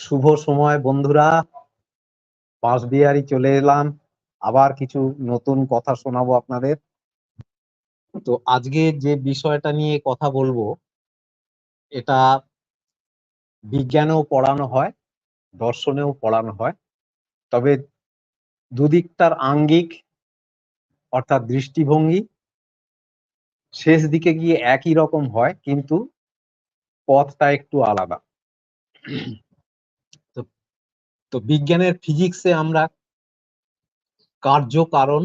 শুভ সময়, বন্ধুরা। বাঁশবিহারি চলে এলাম। আবার কিছু নতুন কথা শোনাবো আপনাদের। তো আজকে যে বিষয়টা নিয়ে কথা বলব, এটা বিজ্ঞানেও পড়ানো হয়, দর্শনেও পড়ানো হয়। তবে দুদিকটার আঙ্গিক, অর্থাৎ দৃষ্টিভঙ্গি, শেষ দিকে গিয়ে একই রকম হয়, কিন্তু পথটা একটু আলাদা। তো বিজ্ঞানের ফিজিক্সে আমরা কার্য কারণ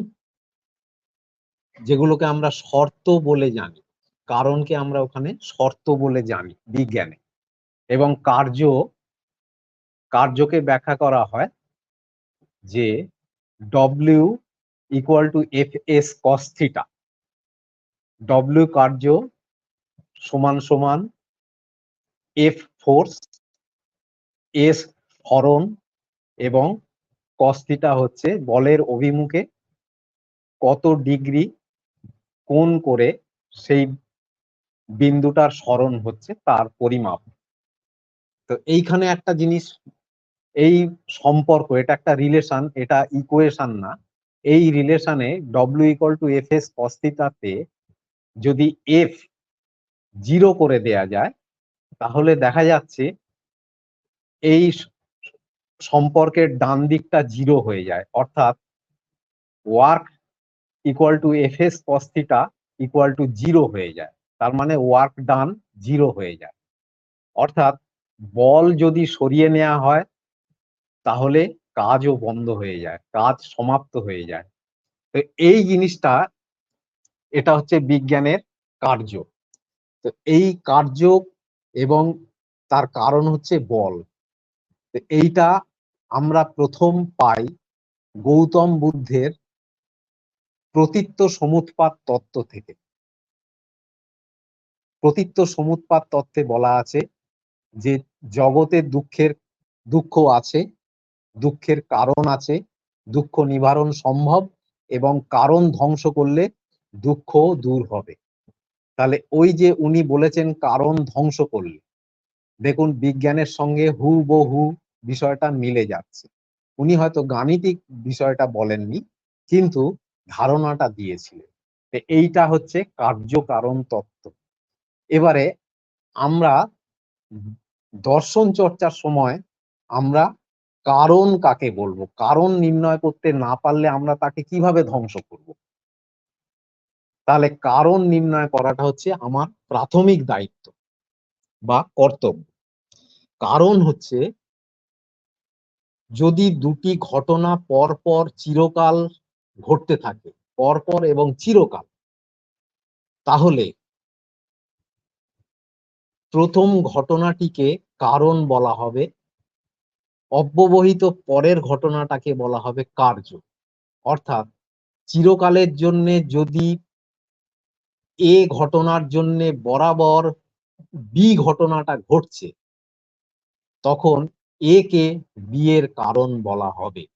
যেগুলোকে আমরা শর্ত বলে জানি, কারণকে আমরা ওখানে শর্ত বলে জানি বিজ্ঞানে। এবং কার্য, কার্যকে ব্যাখ্যা করা হয় যে W equal to F S cos theta W কার্য সমান সমান এফ ফোর্স এস হরণ এবং কস্থিটা হচ্ছে বলের অভিমুখে কত ডিগ্রি কোন করে সেই বিন্দুটার স্মরণ হচ্ছে তার পরিমাপ। তো এইখানে একটা জিনিস, এই সম্পর্ক, এটা একটা রিলেশন এটা ইকুয়েশন না। এই রিলেশনে W equal to F S কস্থিতাতে যদি এফ জিরো করে দেয়া যায়, তাহলে দেখা যাচ্ছে এই সম্পর্কের ডান দিকটা জিরো হয়ে যায়। অর্থাৎ work equal to F S cos theta equal to zero হয়ে যায়। তার মানে ওয়ার্ক ডান জিরো হয়ে যায়। অর্থাৎ বল যদি সরিয়ে নেওয়া হয়, তাহলে কাজও বন্ধ হয়ে যায়, কাজ সমাপ্ত হয়ে যায়। তো এই জিনিসটা, এটা হচ্ছে বিজ্ঞানের কার্য। তো এই কার্য এবং তার কারণ হচ্ছে বল। এইটা আমরা প্রথম পাই গৌতম বুদ্ধের প্রতীত্ব সমুৎপাত তত্ত্ব থেকে। প্রতীত্ব সমুৎপাত তত্ত্বে বলা আছে যে জগতে দুঃখের দুঃখ আছে, দুঃখের কারণ আছে, দুঃখ নিবারণ সম্ভব এবং কারণ ধ্বংস করলে দুঃখ দূর হবে। তাহলে ওই যে উনি বলেছেন কারণ ধ্বংস করলে, দেখুন বিজ্ঞানের সঙ্গে হু বহু বিষয়টা মিলে যাচ্ছে। উনি হয়তো গাণিতিক বিষয়টা বলেননি, কিন্তু ধারণাটা দিয়েছিলেন এইটা হচ্ছে কার্যকারণ তত্ত্ব। এবারে আমরা দর্শন চর্চার সময় আমরা কারণ কাকে বলব? কারণ নির্ণয় করতে না পারলে আমরা তাকে কীভাবে ধ্বংস করব? তাহলে কারণ নির্ণয় করাটা হচ্ছে আমার প্রাথমিক দায়িত্ব বা কর্তব্য। কারণ হচ্ছে যদি দুটি ঘটনা পর পর চিরকাল ঘটতে থাকে, পরপর এবং চিরকাল, তাহলে প্রথম ঘটনাটিকে কারণ বলা হবে, অব্যবহিত পরের ঘটনাটাকে বলা হবে কার্য। অর্থাৎ চিরকালের জন্য যদি এ ঘটনার জন্য বরাবর বি ঘটনাটা ঘটছে, তখন এ কে বি এর কারণ বলা হবে।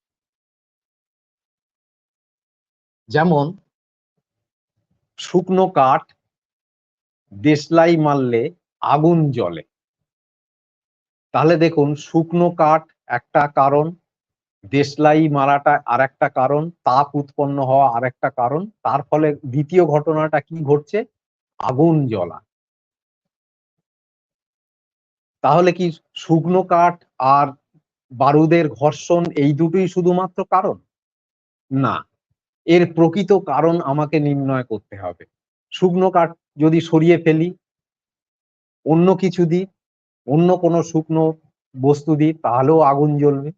যেমন, শুকনো কাঠ দেশলাই মারলে আগুন জ্বলে। তাহলে দেখুন, শুকনো কাঠ একটা কারণ, দেশলাই মারাটা আর একটা কারণ, তাপ উৎপন্ন হওয়া আর একটা কারণ, তার ফলে দ্বিতীয় ঘটনাটা কি ঘটছে? আগুন জ্বলা। তাহলে কি শুকনো কাঠ আর বারুদের ঘর্ষণ এই দুটোই শুধুমাত্র কারণ? না। এর প্রকৃত কারণ আমাকে নির্ণয় করতে হবে। শুকনো কাঠ যদি সরিয়ে ফেলি, অন্য কিছু দিই, অন্য কোনো শুকনো বস্তু দিই, তাহলেও আগুন জ্বলবে।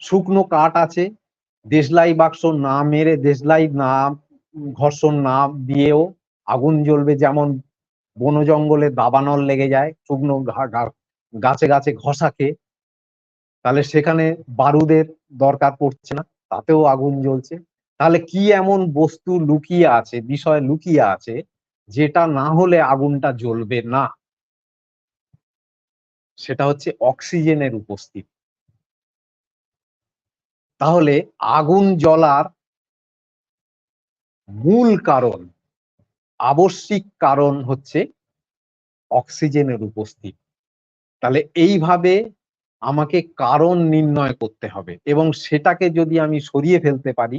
শুকনো কাঠ আছে, দেশলাই বাক্স না মেরে, দেশলাই না ঘর্ষণ না দিয়েও আগুন জ্বলবে, যেমন বন জঙ্গলে দাবানল লেগে যায়, শুকনো গাছে গাছে ঘষা খেয়ে, তাহলে সেখানে বারুদের দরকার পড়ছে না, তাতেও আগুন জ্বলছে। তাহলে কি এমন বস্তু লুকিয়ে আছে, বিষয় লুকিয়ে আছে, যেটা না হলে আগুনটা জ্বলবে না? সেটা হচ্ছে অক্সিজেনের উপস্থিতি। তাহলে আগুন জ্বলার মূল কারণ, আবশ্যিক কারণ হচ্ছে অক্সিজেনের উপস্থিতি। তাহলে এইভাবে আমাকে কারণ নির্ণয় করতে হবে এবং সেটাকে যদি আমি সরিয়ে ফেলতে পারি,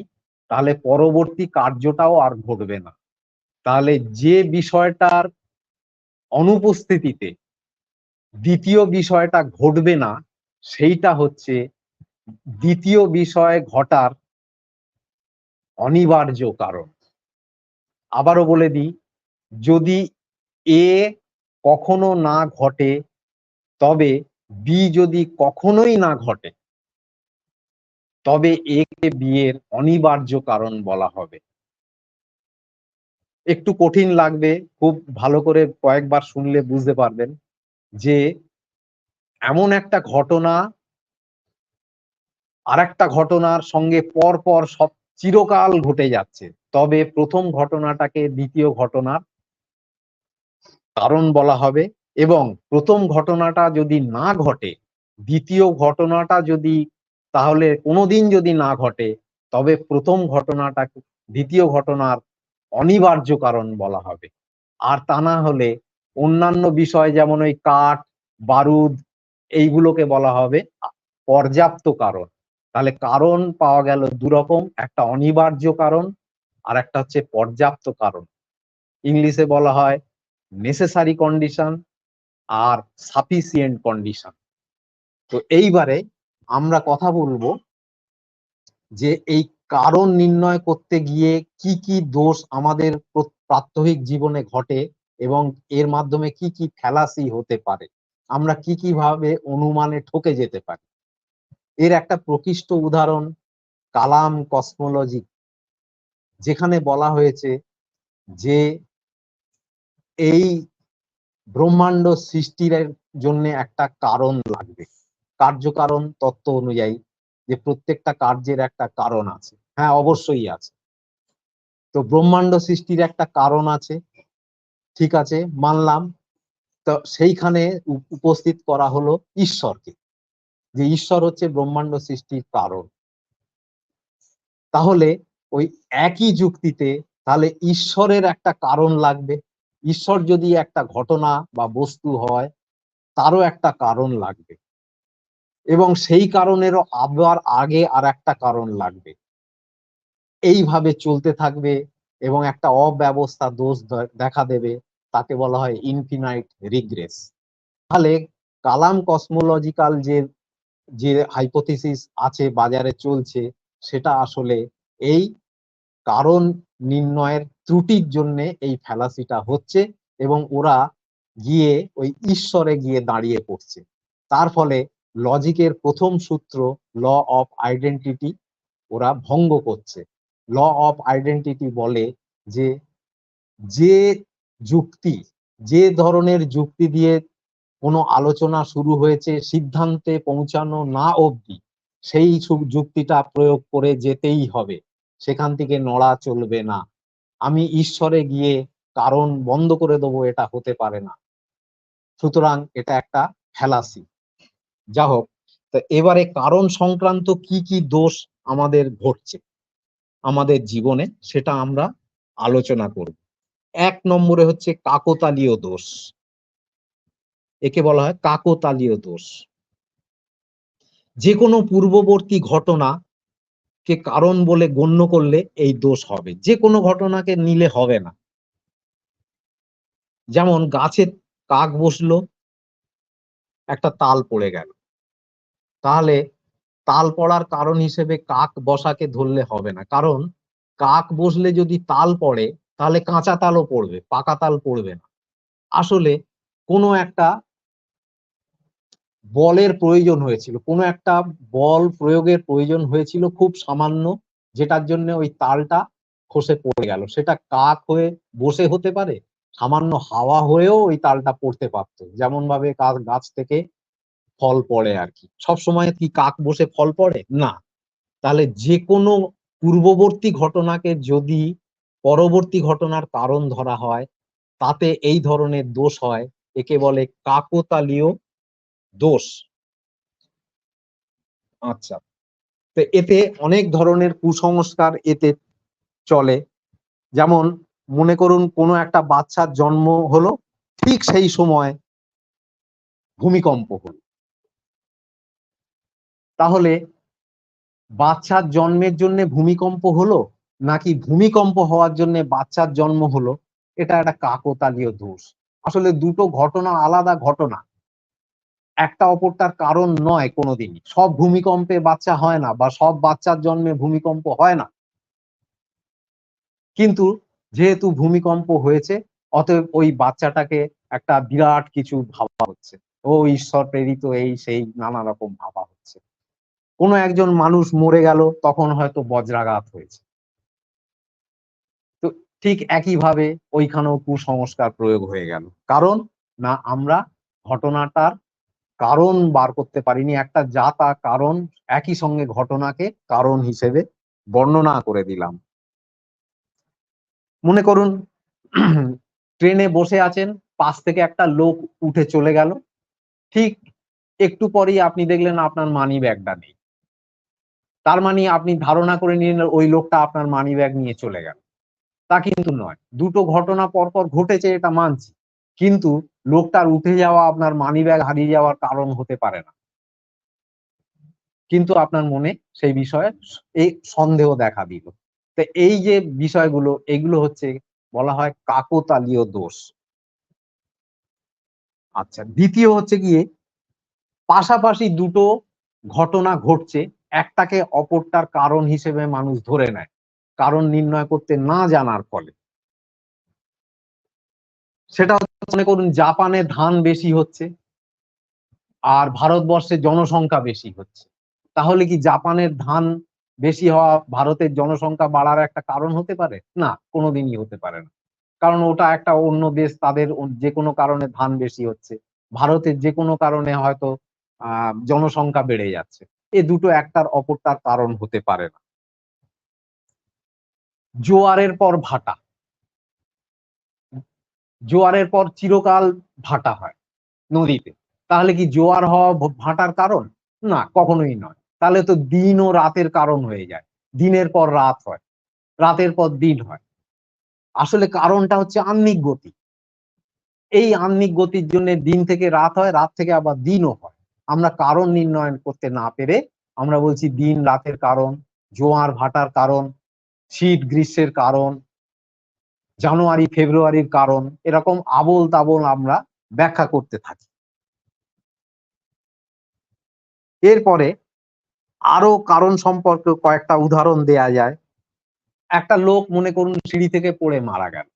তাহলে পরবর্তী কার্যটাও আর ঘটবে না। তাহলে যে বিষয়টার অনুপস্থিতিতে দ্বিতীয় বিষয়টা ঘটবে না, সেইটা হচ্ছে দ্বিতীয় বিষয় ঘটার অনিবার্য কারণ। আবারও বলে দিই, যদি এ কখনো না ঘটে তবে বি যদি কখনোই না ঘটে, তবে একে বিয়ের অনিবার্য কারণ বলা হবে। একটু কঠিন লাগবে, খুব ভালো করে কয়েকবার শুনলে বুঝতে পারবেন যে এমন একটা ঘটনা আর একটা ঘটনার সঙ্গে পর পর সব চিরকাল ঘটে যাচ্ছে। তবে প্রথম ঘটনাটাকে দ্বিতীয় ঘটনার কারণ বলা হবে। এবং প্রথম ঘটনাটা যদি না ঘটে, দ্বিতীয় ঘটনাটা যদি তাহলে কোনোদিন যদি না ঘটে, তবে প্রথম ঘটনাটা দ্বিতীয় ঘটনার অনিবার্য কারণ বলা হবে। আর তা না হলে অন্যান্য বিষয় যেমন ওই কাঠ, বারুদ, এইগুলোকে বলা হবে পর্যাপ্ত কারণ। তাহলে কারণ পাওয়া গেল দুরকম, একটা অনিবার্য কারণ আর একটা হচ্ছে পর্যাপ্ত কারণ। ইংলিশে বলা হয় নেসেসারি কন্ডিশন আর সাফিসিয়েন্ট কন্ডিশন তো এইবারে আমরা কথা বলব যে এই কারণ নির্ণয় করতে গিয়ে কি কি দোষ আমাদের প্রাত্যহিক জীবনে ঘটে এবং এর মাধ্যমে কি কি ফ্যালাসি হতে পারে। আমরা কি কি ভাবে অনুমানে ঠকে যেতে পারি। এর একটা প্রকৃষ্ট উদাহরণ কালাম কসমোলজি যেখানে বলা হয়েছে যে এই ব্রহ্মাণ্ড সৃষ্টির জন্য একটা কারণ লাগবে। কার্যকারণ তত্ত্ব অনুযায়ী যে প্রত্যেকটা কার্যের একটা কারণ আছে। হ্যাঁ অবশ্যই আছে। তো ব্রহ্মাণ্ড সৃষ্টির একটা কারণ আছে, ঠিক আছে, মানলাম। তো সেইখানে উপস্থিত করা হলো ঈশ্বরকে, যে ঈশ্বর হচ্ছে ব্রহ্মাণ্ড সৃষ্টির কারণ। তাহলে ওই একই যুক্তিতে তাহলে ঈশ্বরের একটা কারণ লাগবে ঈশ্বর যদি একটা ঘটনা বা বস্তু হয়, তারও একটা কারণ লাগবে। এবং সেই কারণেরও আবার আগে আর একটা কারণ লাগবে। এইভাবে চলতে থাকবে এবং একটা অব্যবস্থা দোষ দেখা দেবে, তাকে বলা হয় ইনফিনাইট রিগ্রেস তাহলে কালাম কসমোলজিক্যাল যে যে হাইপোথিসিস আছে, বাজারে চলছে, সেটা আসলে এই কারণ নির্ণয়ের ত্রুটির জন্য এই ফ্যালাসিটা হচ্ছে এবং ওরা গিয়ে ওই ঈশ্বরে গিয়ে দাঁড়িয়ে পড়ছে। তার ফলে লজিকের প্রথম সূত্র, ল অফ আইডেন্টিটি, ওরা ভঙ্গ করছে। ল অফ আইডেন্টিটি বলে যে যে যুক্তি, যে ধরনের যুক্তি দিয়ে কোনো আলোচনা শুরু হয়েছে সিদ্ধান্তে পৌঁছানো না অবধি, সেই যুক্তিটা প্রয়োগ করে যেতেই হবে। সেখান থেকে নড়া চলবে না। আমি ঈশ্বরে গিয়ে কারণ বন্ধ করে দেবো এটা হতে পারে না। সুতরাং এটা একটা ফ্যালাসি যা হোক এবারে কারণ সংক্রান্ত কি কি দোষ আমাদের ঘটছে আমাদের জীবনে সেটা আমরা আলোচনা করব। এক নম্বরে হচ্ছে কাকতালীয় দোষ। একে বলা হয় কাকতালীয় দোষ। যে কোনো পূর্ববর্তী ঘটনা কে কারণ বলে গণ্য করলে এই দোষ হবে। যে কোনো ঘটনাকে নিলে হবে না। যেমন গাছে কাক বসল, একটা তাল পড়ে গেল। তাহলে তাল পড়ার কারণ হিসেবে কাক বসাকে ধরলে হবে না। কারণ কাক বসলে যদি তাল পড়ে, তাহলে কাঁচা তালও পড়বে, পাকা তাল পড়বে না। আসলে কোনো একটা বলের প্রয়োজন হয়েছিল। কোনো একটা বল প্রয়োগের প্রয়োজন হয়েছিল খুব সামান্য, যেটার জন্য ওই তালটা খসে পড়ে গেল। সেটা কাক হয়ে বসে হতে পারে, সামান্য হাওয়া হয়েও ওই তালটা পড়তে পারতো। যেমন ভাবে কাক গাছ থেকে ফল পড়ে আর কি। সব সময় কি কাক বসে ফল পড়ে? না। তাহলে যে কোনো পূর্ববর্তী ঘটনাকে যদি পরবর্তী ঘটনার কারণ ধরা হয়, তাতে এই ধরনের দোষ হয়। একে বলে কাকতালীয় দোষ। আচ্ছা। তো এতে অনেক ধরনের কুসংস্কার এতে চলে। যেমন মনে করুন কোনো একটা বাচ্চার জন্ম হলো, ঠিক সেই সময় ভূমিকম্প হল। তাহলে বাচ্চার জন্মের জন্য ভূমিকম্প হলো, নাকি ভূমিকম্প হওয়ার জন্য বাচ্চার জন্ম হলো, এটা একটা কাকতালীয় দোষ। আসলে দুটো ঘটনা আলাদা ঘটনা। একটা অপরটার কারণ নয় কোনোদিনই। সব ভূমিকম্পে বাচ্চা হয় না বা সব বাচ্চার জন্মে ভূমিকম্প হয় না। কিন্তু যেহেতু ভূমিকম্প হয়েছে, অতএব ওই বাচ্চাটাকে একটা বিরাট কিছু ভাবা হচ্ছে। ও ঈশ্বর প্রেরিত, এই সেই নানা রকম ভাবা হচ্ছে। কোনো একজন মানুষ মরে গেল, তখন হয়তো বজ্রাঘাত হয়েছে। তো ঠিক একইভাবে ওইখানেও কুসংস্কার প্রয়োগ হয়ে গেল। কারণ না আমরা ঘটনাটার কারণ বার করতে পারিনি। একটা জাতা কারণ একই সঙ্গে ঘটনাকে কারণ হিসেবে বর্ণনা করে দিলাম। মনে করুন, ট্রেনে বসে আছেন, পাশ থেকে একটা লোক উঠে চলে গেল। ঠিক একটু পরেই আপনি দেখলেন আপনার মানি ব্যাগটা নেই। তার মানে আপনি ধারণা করে নিলেন ওই লোকটা আপনার মানি ব্যাগ নিয়ে চলে গেল। তা কিন্তু নয়। দুটো ঘটনা পরপর ঘটেছে, এটা মানছি। কিন্তু লোকটার উঠে যাওয়া আপনার মানি ব্যাগ হারিয়ে যাওয়ার কারণ হতে পারে না। কিন্তু আপনার মনে সেই বিষয়ে এই সন্দেহ দেখা দিল। তো এই যে বিষয়গুলো, এগুলো হচ্ছে বলা হয় কাকতালীয় দোষ। আচ্ছা দ্বিতীয় হচ্ছে গিয়ে পাশাপাশি দুটো ঘটনা ঘটছে, একটাকে অপরটার কারণ হিসেবে মানুষ ধরে নেয়। কারণ নির্ণয় করতে না জানার ফলে। সেটা মনে করুন জাপানে ধান বেশি হচ্ছে আর ভারতবর্ষে জনসংখ্যা বেশি হচ্ছে। তাহলে কি জাপানের ধান বেশি হওয়া ভারতের জনসংখ্যা বাড়ার একটা কারণ হতে পারে? না, কোনোদিনই হতে পারে না। কারণ ওটা একটা অন্য দেশ, তাদের যে কোনো কারণে ধান বেশি হচ্ছে। ভারতের যে কোনো কারণে হয়তো জনসংখ্যা বেড়ে যাচ্ছে। এ দুটো একটার অপরটার কারণ হতে পারে না। জোয়ারের পর ভাটা। জোয়ারের পর চিরকাল ভাটা হয় নদীতে। তাহলে কি জোয়ার হওয়া ভাটার কারণ? না, কখনোই নয়। তাহলে তো দিন ও রাতের কারণ হয়ে যায়। দিনের পর রাত হয়, রাতের পর দিন হয়। আসলে কারণটা হচ্ছে আহ্নিক গতি। এই আহ্নিক গতির জন্য দিন থেকে রাত হয়, রাত থেকে আবার দিনও হয়। আমরা কারণ নির্ণয়ন করতে না পেরে আমরা বলছি দিন রাতের কারণ, জোয়ার ভাটার কারণ, শীত গ্রীষ্মের কারণ জানুয়ারি, ফেব্রুয়ারির কারণ, এরকম আবল তাবল আমরা ব্যাখ্যা করতে থাকি। এরপরে আরও কারণ সম্পর্কে কয়েকটা উদাহরণ দেয়া যায়। একটা লোক মনে করুন সিঁড়ি থেকে পড়ে মারা গেল।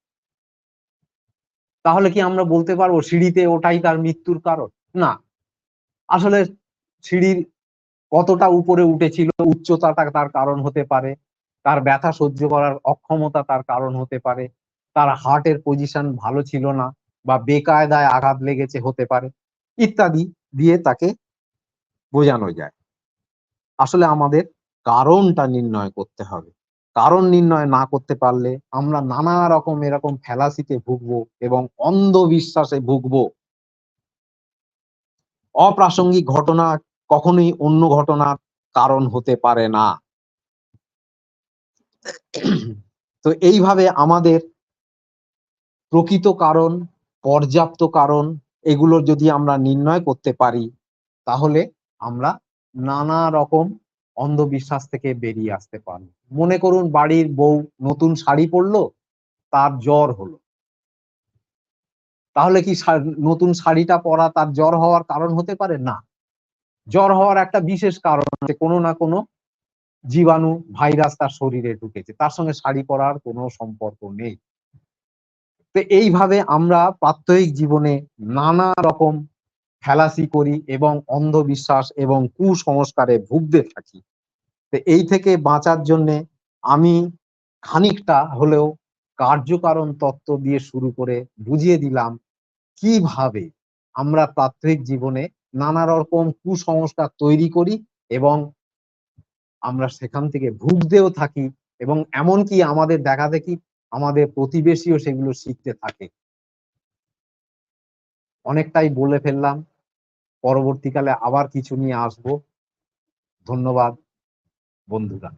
তাহলে কি আমরা বলতে পারব সিঁড়িতে ওটাই তার মৃত্যুর কারণ? না। আসলে সিঁড়ির কতটা উপরে উঠেছিল, উচ্চতাটা তার কারণ হতে পারে, তার ব্যথা সহ্য করার অক্ষমতা তার কারণ হতে পারে তার হার্টের পজিশন ভালো ছিল না বা বেকায়দায় আঘাত লেগেছে হতে পারে, ইত্যাদি দিয়ে তাকে বোঝানো যায়। আসলে আমাদের কারণটা নির্ণয় করতে হবে। কারণ নির্ণয় না করতে পারলে আমরা নানা রকম এরকম ফেলাসিতে ভুগবো এবং অন্ধবিশ্বাসে ভুগবো। অপ্রাসঙ্গিক ঘটনা কখনোই অন্য ঘটনার কারণ হতে পারে না। তো এইভাবে আমাদের প্রকৃত কারণ, পর্যাপ্ত কারণ এগুলো যদি আমরা নির্ণয় করতে পারি, তাহলে আমরা নানা রকম অন্ধবিশ্বাস থেকে বেরিয়ে আসতে পারব। মনে করুন বাড়ির বউ নতুন শাড়ি পরলো, তার জ্বর হলো। তাহলে কি নতুন শাড়িটা পরা তার জ্বর হওয়ার কারণ হতে পারে? না। জ্বর হওয়ার একটা বিশেষ কারণ আছে কোনো না কোনো জীবাণু, ভাইরাস তার শরীরে ঢুকেছে। তার সঙ্গে শাড়ি পরার কোনো সম্পর্ক নেই। তো এইভাবে আমরা প্রাত্যহিক জীবনে নানা রকম ফেলাসি করি এবং অন্ধবিশ্বাস এবং কুসংস্কারে ভুগতে থাকি। তো এই থেকে বাঁচার জন্যে আমি খানিকটা হলেও কার্যকারণ তত্ত্ব দিয়ে শুরু করে বুঝিয়ে দিলাম কীভাবে আমরা প্রাত্যহিক জীবনে নানা রকম কুসংস্কার তৈরি করি এবং আমরা সেখান থেকে ভুগতেও থাকি এবং এমনকি আমাদের দেখা দেখি আমাদের প্রতিবেশীও সেগুলো শিখতে থাকে। অনেকটাই বলে ফেললাম। পরবর্তীকালে আবার কিছু নিয়ে আসব। ধন্যবাদ বন্ধুরা